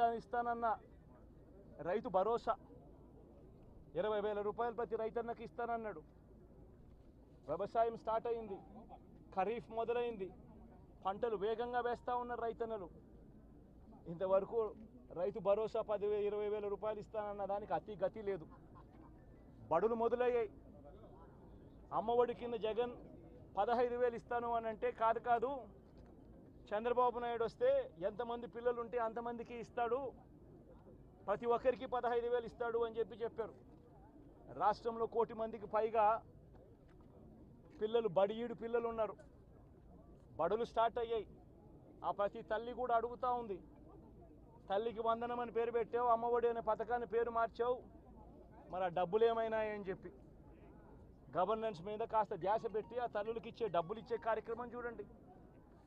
ఇస్తా ఇస్తానన్న రైతు భరోసా ఇరవై వేల రూపాయలు ప్రతి రైతన్నకి ఇస్తానన్నాడు. వ్యవసాయం స్టార్ట్ అయింది. ఖరీఫ్ మొదలైంది. పంటలు వేగంగా వేస్తూ ఉన్నారు రైతన్నలు. ఇంతవరకు రైతు భరోసా పదివే ఇరవై వేల రూపాయలు ఇస్తానన్న దానికి అతి గతి లేదు. బడులు మొదలయ్యాయి. అమ్మఒడి కింద జగన్ పదహైదు వేలు ఇస్తాను అని అంటే కాదు కాదు చంద్రబాబు నాయుడు వస్తే ఎంతమంది పిల్లలు ఉంటే అంతమందికి ఇస్తాడు. ప్రతి ఒక్కరికి పదహైదు వేలు ఇస్తాడు అని చెప్పి చెప్పారు. రాష్ట్రంలో కోటి మందికి పైగా పిల్లలు బడియీడు పిల్లలు ఉన్నారు బడులు స్టార్ట్ అయ్యాయి. ఆ ప్రతి తల్లి కూడా అడుగుతూ ఉంది. తల్లికి వందనం అని పేరు పెట్టావు అమ్మఒడి అనే పథకాన్ని పేరు మార్చావు. మరి ఆ డబ్బులు ఏమైనాయని చెప్పి. గవర్నెన్స్ మీద కాస్త ధ్యాస పెట్టి ఆ తల్లులకి ఇచ్చే డబ్బులు ఇచ్చే కార్యక్రమం చూడండి.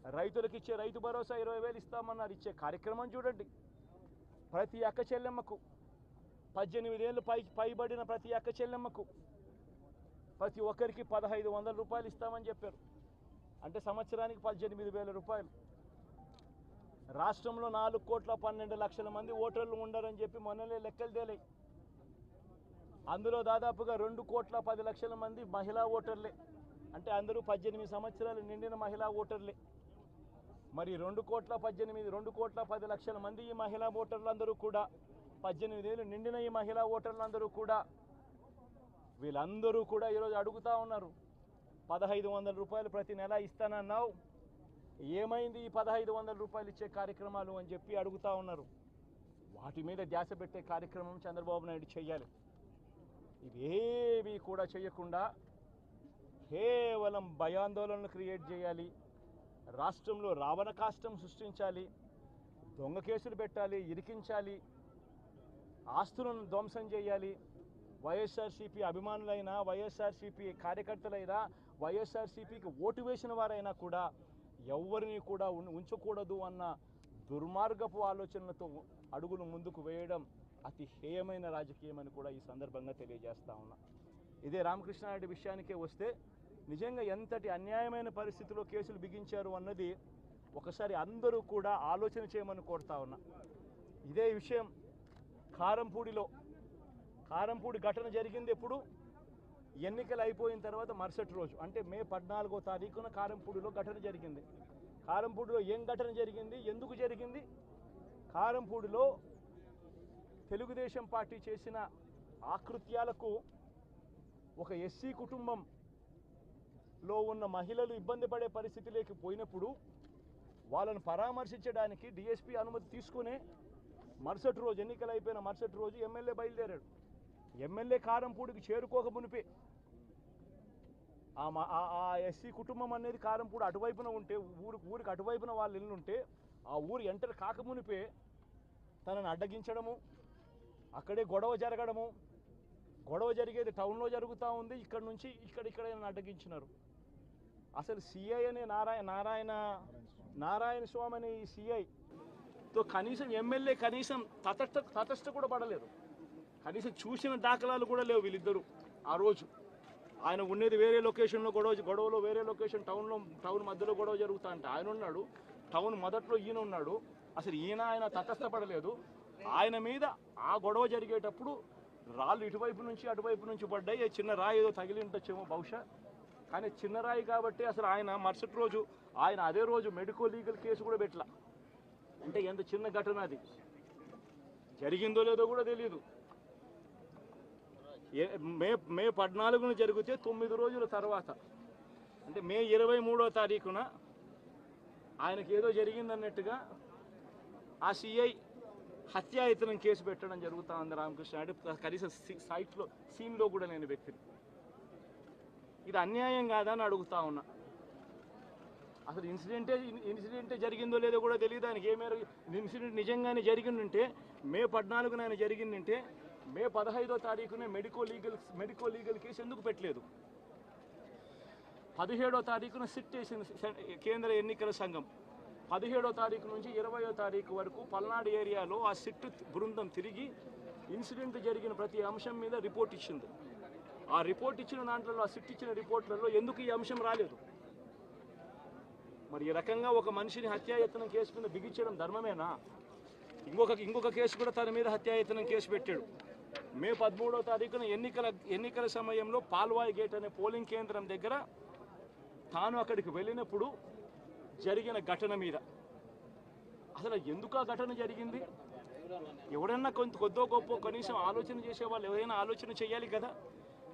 రైతులకు ఇచ్చే రైతు భరోసా ఇరవై వేలు ఇస్తామన్నారు. ఇచ్చే కార్యక్రమం చూడండి. ప్రతి అక్క చెల్లెమ్మకు పద్దెనిమిది ఏళ్ళు పై పైబడిన ప్రతి అక్క చెల్లెమ్మకు ప్రతి ఒక్కరికి పదహైదు వందల రూపాయలు ఇస్తామని చెప్పారు. అంటే సంవత్సరానికి పద్దెనిమిది వేల రూపాయలు. రాష్ట్రంలో నాలుగు కోట్ల పన్నెండు లక్షల మంది ఓటర్లు ఉండరని చెప్పి మొన్ననే లెక్కలు తేలాయి. అందులో దాదాపుగా రెండు కోట్ల పది లక్షల మంది మహిళా ఓటర్లే. అంటే అందరూ పద్దెనిమిది సంవత్సరాలు నిండిన మహిళా ఓటర్లే. మరి రెండు కోట్ల పద్దెనిమిది రెండు కోట్ల పది లక్షల మంది ఈ మహిళా ఓటర్లందరూ కూడా పద్దెనిమిది ఏళ్ళు నిండిన ఈ మహిళా ఓటర్లందరూ కూడా వీళ్ళందరూ కూడా ఈరోజు అడుగుతా ఉన్నారు. పదహైదు వందల రూపాయలు ప్రతి నెల ఇస్తానన్నావు. ఏమైంది ఈ పదహైదు వందల రూపాయలు ఇచ్చే కార్యక్రమాలు అని చెప్పి అడుగుతా ఉన్నారు. వాటి మీద ధ్యాస పెట్టే కార్యక్రమం చంద్రబాబు నాయుడు చేయాలి ఇవేవి కూడా చేయకుండా కేవలం భయాందోళనలు క్రియేట్ చేయాలి. రాష్ట్రంలో రావణ కాష్టం సృష్టించాలి దొంగ కేసులు పెట్టాలి ఇరికించాలి ఆస్తులను ధ్వంసం చేయాలి. వైఎస్ఆర్సీపీ అభిమానులైనా వైఎస్ఆర్సీపీ కార్యకర్తలైనా వైఎస్ఆర్సీపీకి ఓటు వేసిన వారైనా కూడా ఎవరిని కూడా ఉంచకూడదు అన్న దుర్మార్గపు ఆలోచనలతో అడుగులు ముందుకు వేయడం అతి హేయమైన రాజకీయం అని కూడా ఈ సందర్భంగా తెలియజేస్తా ఉన్నా. ఇదే రామకృష్ణారెడ్డి విషయానికే వస్తే నిజంగా ఎంతటి అన్యాయమైన పరిస్థితిలో కేసులు బిగించారు అన్నది ఒకసారి అందరూ కూడా ఆలోచన చేయమని కోరుతా ఉన్నా. ఇదే విషయం కారంపూడిలో. కారంపూడి ఘటన జరిగింది ఎప్పుడు? ఎన్నికలు అయిపోయిన తర్వాత మరుసటి రోజు. అంటే మే పద్నాలుగో తారీఖున కారంపూడిలో ఘటన జరిగింది. కారంపూడిలో ఏం ఘటన జరిగింది? ఎందుకు జరిగింది? కారంపూడిలో తెలుగుదేశం పార్టీ చేసిన ఆకృత్యాలకు ఒక ఎస్సీ కుటుంబం లో ఉన్న మహిళలు ఇబ్బంది పడే పరిస్థితిలోకి పోయినప్పుడు వాళ్ళను పరామర్శించడానికి డిఎస్పీ అనుమతి తీసుకునే మరుసటి రోజు ఎన్నికలు అయిపోయిన మరుసటి రోజు ఎమ్మెల్యే బయలుదేరాడు. ఎమ్మెల్యే కారంపూడికి చేరుకోక మునిపే ఆ ఎస్సీ కుటుంబం అనేది కారంపూడి అటువైపున ఉంటే ఊరు ఊరికి అటువైపున వాళ్ళు ఇల్లుంటే ఆ ఊరు ఎంటర్ కాకమునిపే తనని అడ్డగించడము అక్కడే గొడవ జరగడము. గొడవ జరిగేది టౌన్లో జరుగుతూ ఉంది. ఇక్కడ నుంచి ఇక్కడ ఇక్కడ అడ్డగించినారు. అసలు సిఐ అనే నారాయణ నారాయణ నారాయణ స్వామి అనే ఈ సిఐతో కనీసం ఎమ్మెల్యే కనీసం తటస్థ తటస్థ కూడా పడలేదు. కనీసం చూసిన దాఖలాలు కూడా లేవు వీళ్ళిద్దరూ ఆ రోజు. ఆయన ఉండేది వేరే లొకేషన్లో గొడవ గొడవలో వేరే లొకేషన్ టౌన్లో టౌన్ మధ్యలో గొడవ జరుగుతా అంటే ఆయన ఉన్నాడు టౌన్ మొదట్లో ఈయన ఉన్నాడు. అసలు ఈయన ఆయన తటస్థపడలేదు ఆయన మీద ఆ గొడవ జరిగేటప్పుడు రాళ్ళు ఇటువైపు నుంచి అటువైపు నుంచి పడ్డాయి. చిన్న రాయి ఏదో తగిలి ఉండొచ్చేమో బహుశా. కానీ చిన్నరాయి కాబట్టి అసలు ఆయన మరుసటి రోజు ఆయన అదే రోజు మెడికో లీగల్ కేసు కూడా పెట్టలా. అంటే ఎంత చిన్న ఘటన అది. జరిగిందో లేదో కూడా తెలియదు ఏ- మే మే పద్నాలుగున జరిగితే తొమ్మిది రోజుల తర్వాత అంటే మే ఇరవై మూడో తారీఖున ఆయనకి ఏదో జరిగిందన్నట్టుగా ఆ సిఐ హత్యాయతనం కేసు పెట్టడం జరుగుతా ఉంది రామకృష్ణ. అంటే కనీసం సైట్లో సీన్లో కూడా లేని వ్యక్తిని. ఇది అన్యాయం కాదని అడుగుతా ఉన్నా. అసలు ఇన్సిడెంటే ఇన్సిడెంటే జరిగిందో లేదో కూడా తెలియదు. దానికి ఏ మేర ఇన్సిడెంట్ నిజంగానే జరిగిందంటే మే పద్నాలుగున ఆయన జరిగిందంటే మే పదహైదో తారీఖునే medico legal medico legal case ఎందుకు పెట్టలేదు? పదిహేడో తారీఖున సిట్ వేసింది కేంద్ర ఎన్నికల సంఘం. పదిహేడో తారీఖు నుంచి ఇరవయో తారీఖు వరకు పల్నాడు ఏరియాలో ఆ సిట్ బృందం తిరిగి ఇన్సిడెంట్ జరిగిన ప్రతి అంశం మీద రిపోర్ట్ ఇచ్చింది. ఆ రిపోర్ట్ ఇచ్చిన దాంట్లో ఆ సిట్ ఇచ్చిన రిపోర్ట్లలో ఎందుకు ఈ అంశం రాలేదు? మరి ఈ రకంగా ఒక మనిషిని హత్యాయత్నం కేసు మీద బిగించడం ధర్మమేనా? ఇంకొక ఇంకొక కేసు కూడా తన మీద హత్యాయతనం కేసు పెట్టాడు. మే పదమూడవ తారీఖున ఎన్నికల ఎన్నికల సమయంలో పాల్వాయి గేట్ అనే పోలింగ్ కేంద్రం దగ్గర తాను అక్కడికి వెళ్ళినప్పుడు జరిగిన ఘటన మీద. అసలు ఎందుకు ఆ ఘటన జరిగింది? ఎవడన్నా కొంత కొద్దో గొప్ప కనీసం ఆలోచన చేసే వాళ్ళు ఎవరైనా ఆలోచన చేయాలి కదా?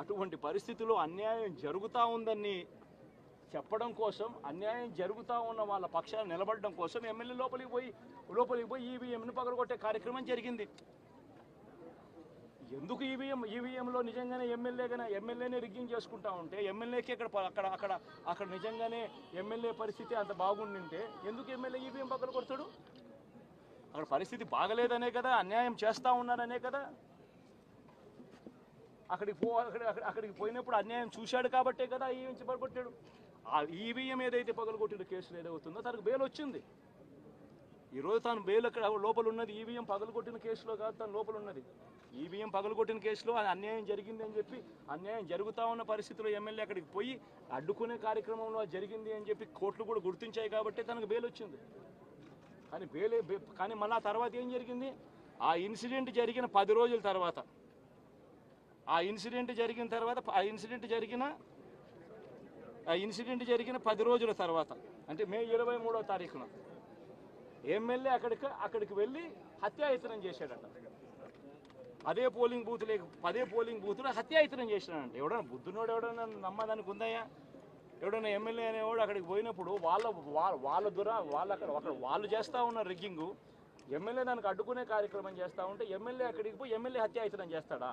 అటువంటి పరిస్థితిలో అన్యాయం జరుగుతూ ఉందని చెప్పడం కోసం అన్యాయం జరుగుతూ ఉన్న వాళ్ళ పక్షాలు నిలబడడం కోసం ఎమ్మెల్యే లోపలికి పోయి లోపలికి పోయి ఈవీఎంను పగలగొట్టే కార్యక్రమం జరిగింది. ఎందుకు ఈవీఎం ఈవీఎంలో నిజంగానే ఎమ్మెల్యేగానే ఎమ్మెల్యేనే రిగ్గింగ్ చేసుకుంటా ఉంటే ఎమ్మెల్యేకి అక్కడ అక్కడ అక్కడ అక్కడ నిజంగానే ఎమ్మెల్యే పరిస్థితి అంత బాగుండింటే ఎందుకు ఎమ్మెల్యే ఈవీఎం పక్కన కొడతాడు అక్కడ పరిస్థితి బాగలేదనే కదా అన్యాయం చేస్తూ ఉన్నారనే కదా? అక్కడికి పో అక్కడ అక్కడికి పోయినప్పుడు అన్యాయం చూశాడు కాబట్టే కదా ఈవీఎం పగలగొట్టాడు ఆ ఈవీఎం ఏదైతే పగలగొట్టిన కేసులు ఏదవుతుందో తనకు బెయిల్ వచ్చింది. ఈరోజు తాను బెయిల్ అక్కడ లోపల ఉన్నది? ఈవీఎం పగలగొట్టిన కేసులో కాదు తను లోపల ఉన్నది. ఈవీఎం పగలగొట్టిన కేసులో అన్యాయం జరిగింది అని చెప్పి అన్యాయం జరుగుతా ఉన్న పరిస్థితిలో ఎమ్మెల్యే అక్కడికి పోయి అడ్డుకునే కార్యక్రమంలో జరిగింది అని చెప్పి కోర్టులు కూడా గుర్తించాయి కాబట్టి తనకు బెయిల్ వచ్చింది. కానీ బెయిల్ కానీ మళ్ళీ ఆ తర్వాత ఏం జరిగింది? ఆ ఇన్సిడెంట్ జరిగిన పది రోజుల తర్వాత ఆ ఇన్సిడెంట్ జరిగిన తర్వాత ఆ ఇన్సిడెంట్ జరిగిన ఆ ఇన్సిడెంట్ జరిగిన పది రోజుల తర్వాత అంటే మే ఇరవై మూడో తారీఖున ఎమ్మెల్యే అక్కడికి అక్కడికి వెళ్ళి హత్యాయత్నం చేశాడట. అదే పోలింగ్ బూత్ లేక పదే పోలింగ్ బూత్లో హత్యాయత్నం చేసినాడంట ఎవడన్నా బుద్ధునోడు ఎవడన్నా నమ్మదానికి ఉందయ్యా? ఎవడన్నా ఎమ్మెల్యే అనేవాడు అక్కడికి పోయినప్పుడు వాళ్ళ వాళ్ళ వాళ్ళ దుర వాళ్ళు అక్కడ అక్కడ వాళ్ళు చేస్తూ ఉన్న రిగ్గింగు ఎమ్మెల్యే దానికి అడ్డుకునే కార్యక్రమం చేస్తూ ఉంటే ఎమ్మెల్యే అక్కడికి పోయి ఎమ్మెల్యే హత్యాయత్నం చేస్తాడా?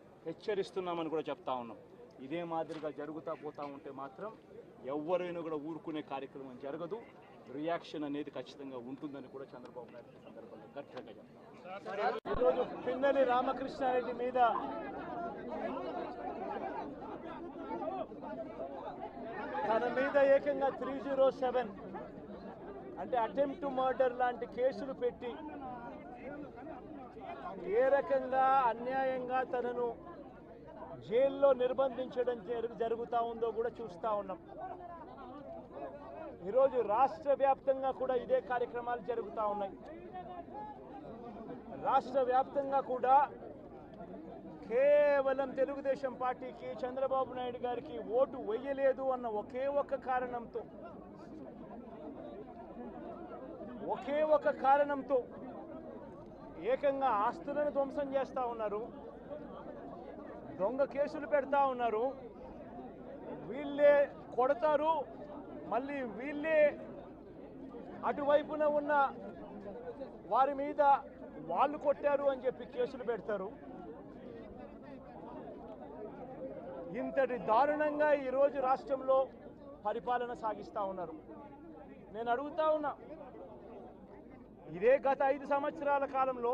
హెచ్చరిస్తున్నామని కూడా చెప్తా ఉన్నాం. ఇదే మాదిరిగా జరుగుతూ పోతూ ఉంటే మాత్రం ఎవరైనా కూడా ఊరుకునే కార్యక్రమం జరగదు. రియాక్షన్ అనేది ఖచ్చితంగా ఉంటుందని కూడా చంద్రబాబు నాయుడు సందర్భంగా గట్టిగా చెప్తాం ఈరోజు పిన్నెలి రామకృష్ణారెడ్డి మీద తన మీద ఏకంగా త్రీ జీరో సెవెన్ అంటే అటెంప్ట్ మర్డర్ లాంటి కేసులు పెట్టి ఏ రకంగా అన్యాయంగా తనను జైల్లో నిర్బంధించడం జరుగుతూ ఉందో కూడా చూస్తూ ఉన్నాం. ఈరోజు రాష్ట్ర వ్యాప్తంగా కూడా ఇదే కార్యక్రమాలు జరుగుతూ ఉన్నాయి. రాష్ట్ర వ్యాప్తంగా కూడా కేవలం తెలుగుదేశం పార్టీకి చంద్రబాబు నాయుడు గారికి ఓటు వెయ్యలేదు అన్న ఒకే ఒక్క కారణంతో. ఒకే ఒక కారణంతో ఏకంగా ఆస్తులను ధ్వంసం చేస్తూ ఉన్నారు. దొంగ కేసులు పెడతా ఉన్నారు. వీళ్ళే కొడతారు. మళ్ళీ వీళ్ళే అటువైపున ఉన్న వారి మీద వాళ్ళు కొట్టారు అని చెప్పి కేసులు పెడతారు. ఇంతటి దారుణంగా ఈరోజు రాష్ట్రంలో పరిపాలన సాగిస్తూ ఉన్నారు. నేను అడుగుతా ఉన్నా ఇదే గత ఐదు సంవత్సరాల కాలంలో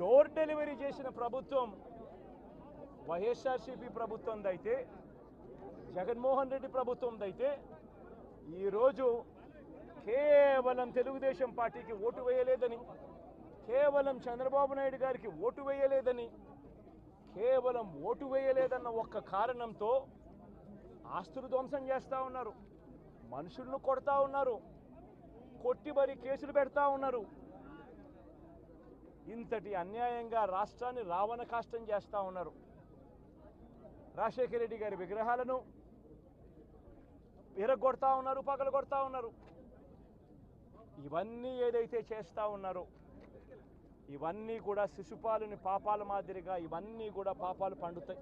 డోర్ డెలివరీ చేసిన ప్రభుత్వం వైఎస్ఆర్సీపీ ప్రభుత్వందైతే జగన్మోహన్ రెడ్డి ప్రభుత్వందైతే ఈరోజు కేవలం తెలుగుదేశం పార్టీకి ఓటు వేయలేదని కేవలం చంద్రబాబు నాయుడు గారికి ఓటు వేయలేదని కేవలం ఓటు వేయలేదన్న ఒక్క కారణంతో ఆస్తులు ధ్వంసం చేస్తూ ఉన్నారు మనుషులను కొడతా ఉన్నారు కొట్టి మరి కేసులు పెడతా ఉన్నారు. ఇంతటి అన్యాయంగా రాష్ట్రాన్ని రావణ కాష్టం చేస్తూ ఉన్నారు. రాజశేఖర రెడ్డి గారి విగ్రహాలను విరగొడతా ఉన్నారు పగలు కొడతా ఉన్నారు. ఇవన్నీ ఏదైతే చేస్తూ ఉన్నారో ఇవన్నీ కూడా శిశుపాలుని పాపాల మాదిరిగా ఇవన్నీ కూడా పాపాలు పండుతాయి.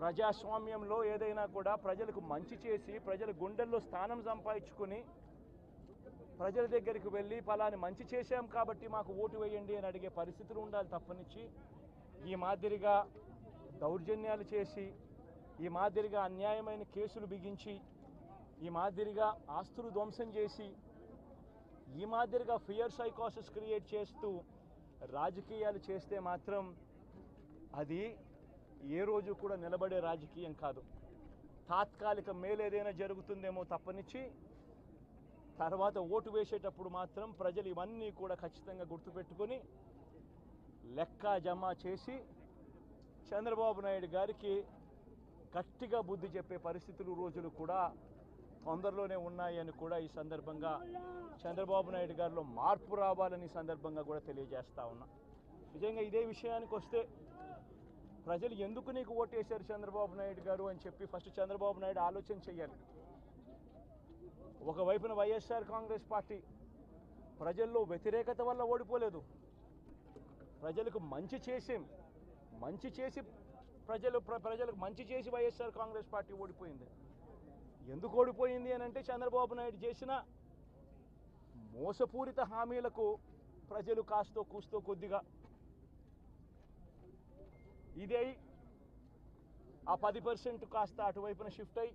ప్రజాస్వామ్యంలో ఏదైనా కూడా ప్రజలకు మంచి చేసి ప్రజల గుండెల్లో స్థానం సంపాదించుకుని ప్రజల దగ్గరికి వెళ్ళి ఫలాని మంచి చేశాం కాబట్టి మాకు ఓటు వేయండి అని అడిగే పరిస్థితులు ఉండాలి తప్పనిచ్చి. ఈ మాదిరిగా దౌర్జన్యాలు చేసి ఈ మాదిరిగా అన్యాయమైన కేసులు బిగించి ఈ మాదిరిగా ఆస్తులు ధ్వంసం చేసి ఈ మాదిరిగా ఫియర్ సైకాసిస్ క్రియేట్ చేస్తూ రాజకీయాలు చేస్తే మాత్రం అది ఏ రోజు కూడా నిలబడే రాజకీయం కాదు. తాత్కాలిక మేలేదైనా జరుగుతుందేమో తప్పనిచ్చి తర్వాత ఓటు వేసేటప్పుడు మాత్రం ప్రజలు ఇవన్నీ కూడా ఖచ్చితంగా గుర్తుపెట్టుకొని లెక్క జమ చేసి చంద్రబాబు నాయుడు గారికి గట్టిగా బుద్ధి చెప్పే పరిస్థితులు రోజులు కూడా తొందరలోనే ఉన్నాయని కూడా ఈ సందర్భంగా చంద్రబాబు నాయుడు గారిలో మార్పు రావాలని సందర్భంగా కూడా తెలియజేస్తా ఉన్నా. నిజంగా ఇదే విషయానికి వస్తే ప్రజలు ఎందుకు నీకు ఓటేశారు చంద్రబాబు నాయుడు గారు అని చెప్పి ఫస్ట్ చంద్రబాబు నాయుడు ఆలోచన చేయాలి. ఒకవైపున వైఎస్ఆర్ కాంగ్రెస్ పార్టీ ప్రజల్లో వ్యతిరేకత వల్ల ఓడిపోలేదు. ప్రజలకు మంచి చేసేం మంచి చేసి ప్రజలు ప్ర- ప్రజలకు మంచి చేసి వైఎస్ఆర్ కాంగ్రెస్ పార్టీ ఓడిపోయింది. ఎందుకు ఓడిపోయింది అని అంటే చంద్రబాబు నాయుడు చేసిన మోసపూరిత హామీలకు ప్రజలు కాస్తో కూస్తో కొద్దిగా ఇదే ఆ పది పర్సెంట్ కాస్త అటువైపున షిఫ్ట్ అయ్యి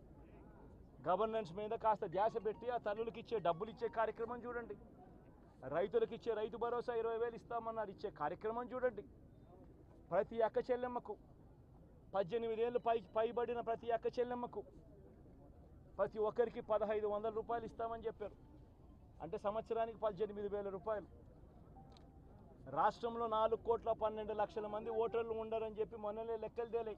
గవర్నెన్స్ మీద కాస్త ధ్యాస పెట్టి ఆ తల్లులకి ఇచ్చే డబ్బులు ఇచ్చే కార్యక్రమం చూడండి. రైతులకు ఇచ్చే రైతు భరోసా ఇరవై వేలు ఇస్తామన్నారు. ఇచ్చే కార్యక్రమం చూడండి. ప్రతి అక్క చెల్లెమ్మకు పద్దెనిమిది ఏళ్ళు పై పైబడిన ప్రతి అక్క చెల్లెమ్మకు ప్రతి ఒక్కరికి పదహైదు వందల రూపాయలు ఇస్తామని చెప్పారు. అంటే సంవత్సరానికి పద్దెనిమిది వేల రూపాయలు. రాష్ట్రంలో నాలుగు కోట్ల పన్నెండు లక్షల మంది ఓటర్లు ఉండరని చెప్పి మొన్ననే లెక్కలు తేలాయి.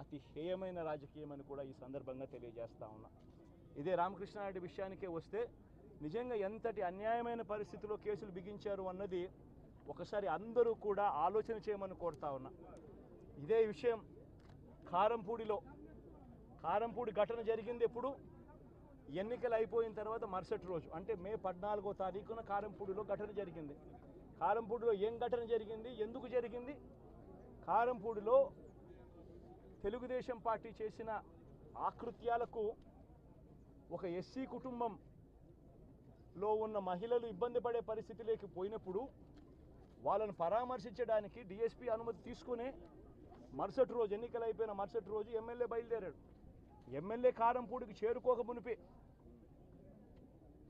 అతి హేయమైన రాజకీయం అని కూడా ఈ సందర్భంగా తెలియజేస్తా ఉన్నా. ఇదే రామకృష్ణారెడ్డి విషయానికే వస్తే నిజంగా ఎంతటి అన్యాయమైన పరిస్థితిలో కేసులు బిగించారు అన్నది ఒకసారి అందరూ కూడా ఆలోచన చేయమని కోరుతా ఉన్నా. ఇదే విషయం కారంపూడిలో. కారంపూడి ఘటన జరిగింది ఎప్పుడు? ఎన్నికలు అయిపోయిన తర్వాత మరుసటి రోజు అంటే మే పద్నాలుగో తారీఖున కారంపూడిలో ఘటన జరిగింది. కారంపూడిలో ఏం ఘటన జరిగింది? ఎందుకు జరిగింది? కారంపూడిలో తెలుగుదేశం పార్టీ చేసిన ఆకృత్యాలకు ఒక ఎస్సీ కుటుంబంలో ఉన్న మహిళలు ఇబ్బంది పడే పరిస్థితిలోకి పోయినప్పుడు వాళ్ళను పరామర్శించడానికి డిఎస్పీ అనుమతి తీసుకుని మరుసటి రోజు ఎన్నికలు అయిపోయిన మరుసటి రోజు ఎమ్మెల్యే బయలుదేరాడు. ఎమ్మెల్యే కారంపూడికి చేరుకోక మునిపే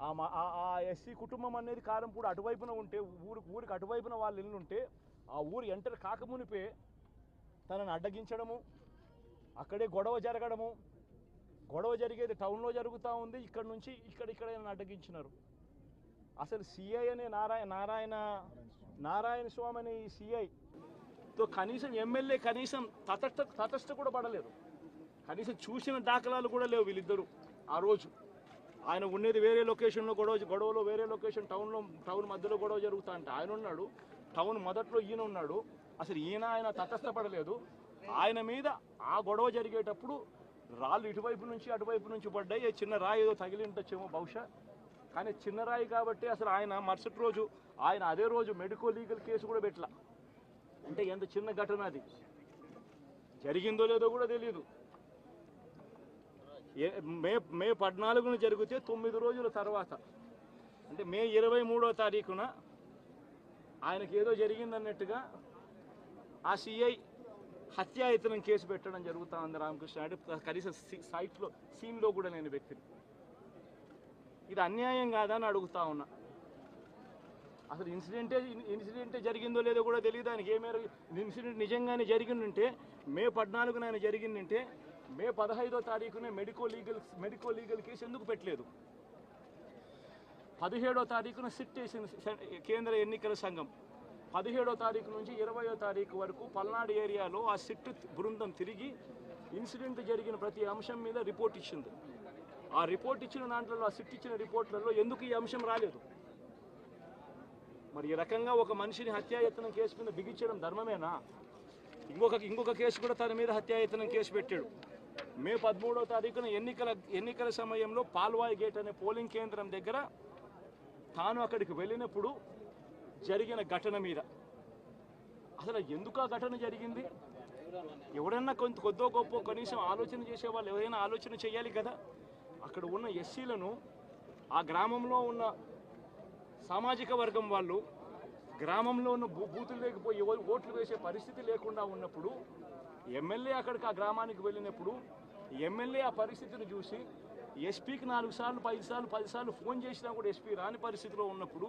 ఆ ఎస్సీ కుటుంబం అనేది కారంపూడి అటువైపున ఉంటే ఊరు ఊరికి అటువైపున వాళ్ళు ఇల్లుంటే ఆ ఊరు ఎంటర్ కాకమునిపే తనను అడ్డగించడము అక్కడే గొడవ జరగడము. గొడవ జరిగేది టౌన్లో జరుగుతూ ఉంది. ఇక్కడ నుంచి ఇక్కడ ఇక్కడ అడ్డగించినారు. అసలు సిఐ అనే నారాయణ నారాయణ నారాయణ స్వామి అనే ఈ సిఐతో కనీసం ఎమ్మెల్యే కనీసం తటస్థ తటస్థ కూడా పడలేదు. కనీసం చూసిన దాఖలాలు కూడా లేవు వీళ్ళిద్దరూ ఆ రోజు. ఆయన ఉండేది వేరే లొకేషన్లో గొడవ గొడవలో వేరే లొకేషన్ టౌన్లో టౌన్ మధ్యలో గొడవ జరుగుతా అంటే ఆయన ఉన్నాడు. టౌన్ మొదట్లో ఈయన ఉన్నాడు. అసలు ఈయన ఆయన తటస్థపడలేదు ఆయన మీద ఆ గొడవ జరిగేటప్పుడు రాళ్ళు ఇటువైపు నుంచి అటువైపు నుంచి పడ్డాయి. చిన్న రాయి ఏదో తగిలి ఉండొచ్చేమో బహుశా. కానీ చిన్న రాయి కాబట్టి అసలు ఆయన మరుసటి రోజు ఆయన అదే రోజు మెడికో లీగల్ కేసు కూడా పెట్టలా. అంటే ఎంత చిన్న ఘటన అది. జరిగిందో లేదో కూడా తెలియదు మే మే పద్నాలుగున జరిగితే తొమ్మిది రోజుల తర్వాత. అంటే మే ఇరవై మూడో తారీఖున ఆయనకి ఏదో జరిగిందన్నట్టుగా ఆ సిఐ హత్యాయతనం కేసు పెట్టడం జరుగుతూ ఉంది రామకృష్ణ. అంటే కనీసం సైట్లో సీన్లో కూడా లేని వ్యక్తిని. ఇది అన్యాయం కాదని అడుగుతా ఉన్నా. అసలు ఇన్సిడెంటే ఇన్సిడెంటే జరిగిందో లేదో కూడా తెలియదు ఆయనకి ఏ మేర ఇన్సిడెంట్ నిజంగానే జరిగిందంటే మే పద్నాలుగున ఆయన జరిగిందంటే మే పదహైదో తారీఖునే medico legal medico legal case ఎందుకు పెట్టలేదు? పదిహేడో తారీఖున సిట్ వేసింది కేంద్ర ఎన్నికల సంఘం. పదిహేడో తారీఖు నుంచి ఇరవయో తారీఖు వరకు పల్నాడు ఏరియాలో ఆ సిట్ బృందం తిరిగి ఇన్సిడెంట్ జరిగిన ప్రతి అంశం మీద రిపోర్ట్ ఇచ్చింది. ఆ రిపోర్ట్ ఇచ్చిన దాంట్లో ఆ సిట్ ఇచ్చిన రిపోర్ట్లలో ఎందుకు ఈ అంశం రాలేదు? మరి ఈ రకంగా ఒక మనిషిని హత్యాయత్నం కేసు మీద బిగించడం ధర్మమేనా? ఇంకొక ఇంకొక కేసు కూడా తన మీద హత్యాయత్నం కేసు పెట్టాడు. మే పదమూడో తారీఖున ఎన్నికల ఎన్నికల సమయంలో పాల్వాయి గేట్ అనే పోలింగ్ కేంద్రం దగ్గర తాను అక్కడికి వెళ్ళినప్పుడు జరిగిన ఘటన మీద. అసలు ఎందుకు ఆ ఘటన జరిగింది? ఎవడన్నా కొంత కొద్దో గొప్ప కనీసం ఆలోచన చేసే వాళ్ళు ఎవరైనా ఆలోచన చేయాలి కదా? అక్కడ ఉన్న ఎస్సీలను ఆ గ్రామంలో ఉన్న సామాజిక వర్గం వాళ్ళు గ్రామంలో ఉన్న బూతులు లేకపోయి ఎవరు ఓట్లు వేసే పరిస్థితి లేకుండా ఉన్నప్పుడు ఎమ్మెల్యే అక్కడికి ఆ గ్రామానికి వెళ్ళినప్పుడు ఎమ్మెల్యే ఆ పరిస్థితిని చూసి ఎస్పీకి నాలుగు సార్లు పది సార్లు పది సార్లు ఫోన్ చేసినా కూడా ఎస్పీ రాని పరిస్థితిలో ఉన్నప్పుడు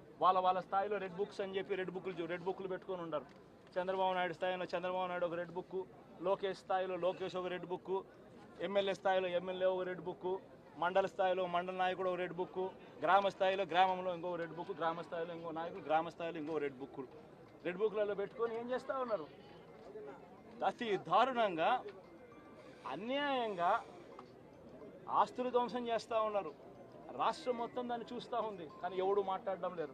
వాళ్ళ వాళ్ళ స్థాయిలో రెడ్ బుక్స్ అని చెప్పి రెడ్ బుక్లు రెడ్ బుక్లు పెట్టుకొని ఉండరు. చంద్రబాబు నాయుడు స్థాయిలో చంద్రబాబు నాయుడు ఒక రెడ్ బుక్ లోకేష్ స్థాయిలో లోకేష్ ఒక రెడ్ బుక్ ఎమ్మెల్యే స్థాయిలో ఎమ్మెల్యే ఒక రెడ్ బుక్ మండల స్థాయిలో మండల నాయకుడు ఒక రెడ్ బుక్ గ్రామ స్థాయిలో గ్రామంలో ఇంకో రెడ్ బుక్ గ్రామ స్థాయిలో ఇంకో నాయకుడు గ్రామ స్థాయిలో ఇంకో రెడ్ బుక్ రెడ్ బుక్లలో పెట్టుకొని ఏం చేస్తూ ఉన్నారు? అతి దారుణంగా అన్యాయంగా ఆస్తులు ధ్వంసం చేస్తూ ఉన్నారు. రాష్ట్రం మొత్తం దాన్ని చూస్తూ ఉంది కానీ ఎవడు మాట్లాడడం లేదు.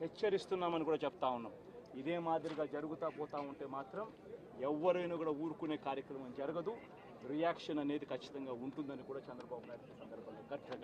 హెచ్చరిస్తున్నామని కూడా చెప్తా ఉన్నాం. ఇదే మాదిరిగా జరుగుతూ పోతా ఉంటే మాత్రం ఎవరైనా కూడా ఊరుకునే కార్యక్రమం జరగదు. రియాక్షన్ అనేది ఖచ్చితంగా ఉంటుందని కూడా చంద్రబాబు నాయుడు సందర్భంగా గట్టిగా